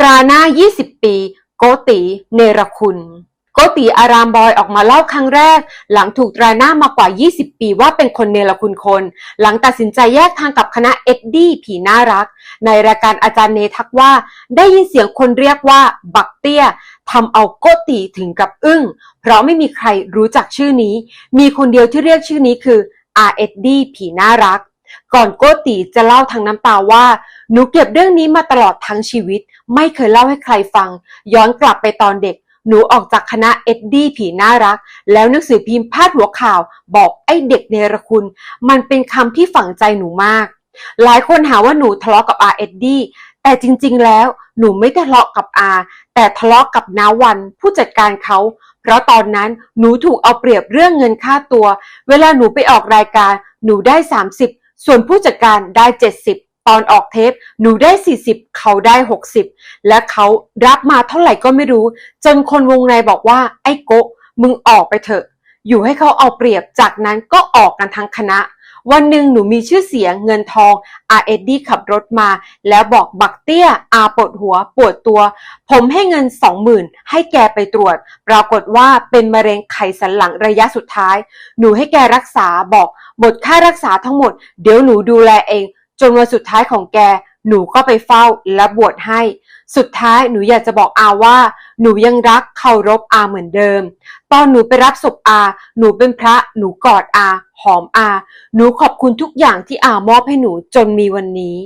ตราหน้า 20 ปี โกติเนรคุณ โกติอารามบอยออกมาเล่าครั้งแรก หลังถูกตราหน้ามากว่า 20 ปีว่าเป็นคนเนรคุณคน หลังตัดสินใจแยกทางกับคณะเอ็ดดี้ผีน่ารัก ในรายการอาจารย์เนทักว่า ได้ยินเสียงคนเรียกว่าบักเตี้ยทำเอาโกติถึงกับอึ้ง เพราะไม่มีใครรู้จักชื่อนี้ มีคนเดียวที่เรียกชื่อนี้คืออาเอ็ดดี้ผีน่ารัก ก่อนโกติจะเล่าทางน้ำตาว่า หนูเก็บเรื่องนี้มาตลอดทั้งชีวิต ไม่เคยเล่าให้ใครฟัง ย้อนกลับไปตอนเด็ก หนูออกจากคณะเอ็ดดี้ผีน่ารัก แล้วหนังสือพิมพ์พาดหัวข่าว บอกไอ้เด็กเนรคุณ มันเป็นคำที่ฝังใจหนูมาก หลายคนหาว่าหนูทะเลาะกับอาเอ็ดดี้แต่จริงๆแล้วหนูไม่ทะเลาะกับอา แต่ทะเลาะกับน้าวันผู้จัดการเขาเพราะตอนนั้นหนูถูกเอาเปรียบเรื่องเงินค่าตัว เวลาหนูไปออกรายการ หนูได้ 30 ส่วนผู้จัดการได้ 70 ตอนออกเทปหนูได้ 40 เขาได้ 60 และเขารับมาเท่าไหร่ก็ไม่รู้ จนคนวงในบอกว่าไอ้โกะมึงออกไปเถอะ อยู่ให้เขาเอาเปรียบจากนั้นก็ออกกันทั้งคณะ วันหนึ่งหนูมีชื่อเสียงเงินทองอาเอ็ดดี้ขับรถมา แล้วบอกบักเตี้ยอาปวดหัวปวดตัว ผมให้เงินสองหมื่นให้แกไปตรวจ ปรากฏว่าเป็นมะเร็งไขสันหลังระยะสุดท้าย หนูให้แกรักษาบอกหมดค่ารักษาทั้งหมด เดี๋ยวหนูดูแลเอง จนวันสุดท้ายของแก หนูก็ไปเฝ้าและบวชให้ สุดท้ายหนูอยากจะบอกอาว่า หนูยังรักเคารพอาเหมือนเดิม ตอนหนูไปรับศพอา หนูเป็นพระ หนูกอดอา หอมอา หนูขอบคุณทุกอย่างที่อามอบให้หนูจนมีวันนี้